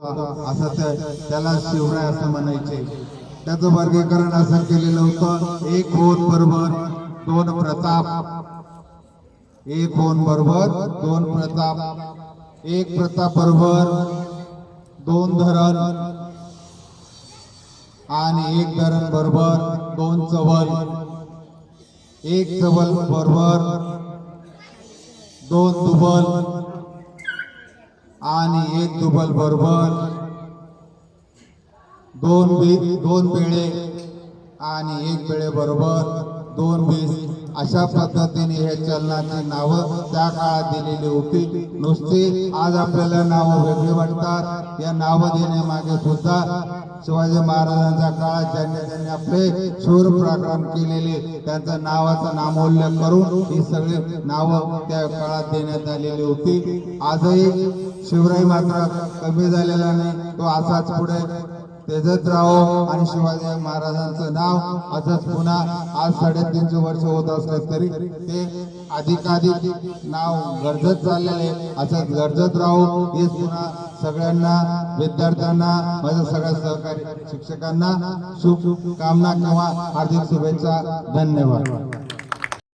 असं त्याला शिवराय असं म्हणायचे. त्याचं वर्गीकरण असं केलेलं होतं. एक होन बरोबर दोन प्रताप. एक होन बरोबर दोन प्रताप. एक प्रताप बरोबर दोन धरण. आणि एक धरण बरोबर दोन चवल. एक चवल बरोबर दोन दुबल. आणि एक दुबल बरोबर. दोन बी दोन बेळे आणि एक बेळे बरोबर. दोन बीस अशा पद्धतीने हे चलनाची नावं त्या काळात दिलेली होती. नुसती आज आपल्याला नावं वेगळी वाटतात. या नावं देण्यामागे सुद्धा शिवाजी महाराजांच्या काळात ज्यांनी त्यांनी आपले शूर पराक्रम केलेले त्यांचं नावाचं नामोल्य करून ही सगळी नावं त्या काळात देण्यात आलेली होती. आजही शिवराई मात्र कमी झालेला नाही तो असाच पुढे तेजत राहो आणि शिवाजी महाराजांचं नाव असंच पुन्हा आज साडेतीनशे वर्ष होत असले तरी ते अधिकाधिक नाव गरजत चाललेले असंच गरजत राहो हेच पुन्हा सगळ्यांना विद्यार्थ्यांना माझ्या सगळ्या सहकारी शिक्षकांना शुभ कामना किंवा हार्दिक शुभेच्छा. धन्यवाद.